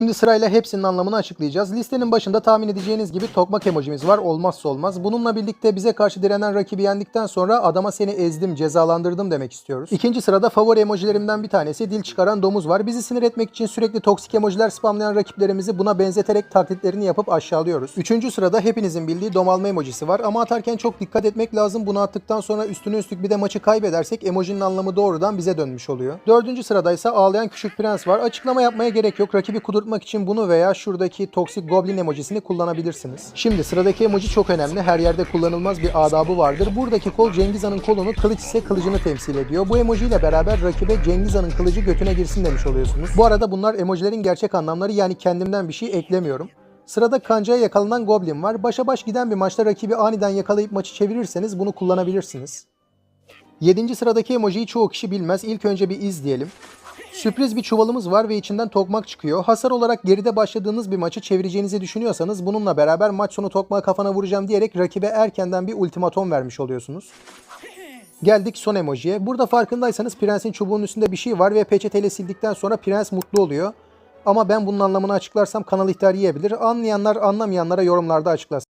Şimdi sırayla hepsinin anlamını açıklayacağız. Listenin başında tahmin edeceğiniz gibi tokmak emojimiz var. Olmazsa olmaz. Bununla birlikte bize karşı direnen rakibi yendikten sonra adama seni ezdim, cezalandırdım demek istiyoruz. İkinci sırada favori emojilerimden bir tanesi dil çıkaran domuz var. Bizi sinir etmek için sürekli toksik emojiler spamlayan rakiplerimizi buna benzeterek taklitlerini yapıp aşağılıyoruz. Üçüncü sırada hepinizin bildiği domalma emojisi var ama atarken çok dikkat etmek lazım. Bunu attıktan sonra üstüne üstlük bir de maçı kaybedersek emojinin anlamı doğrudan bize dönmüş oluyor. Dördüncü sırada ise ağlayan küçük prens var. Açıklama yapmaya gerek yok. Rakibi kudurtmak için bunu veya şuradaki toksik goblin emojisini kullanabilirsiniz. Şimdi sıradaki emoji çok önemli. Her yerde kullanılmaz bir adabı vardır. Buradaki kol Cengiz Han'ın kolunu, kılıç ise kılıcını temsil ediyor. Bu emoji ile beraber rakibe Cengiz Han'ın kılıcı götüne girsin demiş oluyorsunuz. Bu arada bunlar emojilerin gerçek anlamları yani kendimden bir şey eklemiyorum. Sırada kancaya yakalanan Goblin var. Başa baş giden bir maçta rakibi aniden yakalayıp maçı çevirirseniz bunu kullanabilirsiniz. 7. sıradaki emojiyi çoğu kişi bilmez. İlk önce bir iz diyelim. Sürpriz bir çuvalımız var ve içinden tokmak çıkıyor. Hasar olarak geride başladığınız bir maçı çevireceğinizi düşünüyorsanız bununla beraber maç sonu tokmağı kafana vuracağım diyerek rakibe erkenden bir ultimatom vermiş oluyorsunuz. Geldik son emojiye. Burada farkındaysanız prensin çubuğunun üstünde bir şey var ve peçeteyle sildikten sonra prens mutlu oluyor. Ama ben bunun anlamını açıklarsam kanal ihtar yiyebilir. Anlayanlar anlamayanlara yorumlarda açıklasın.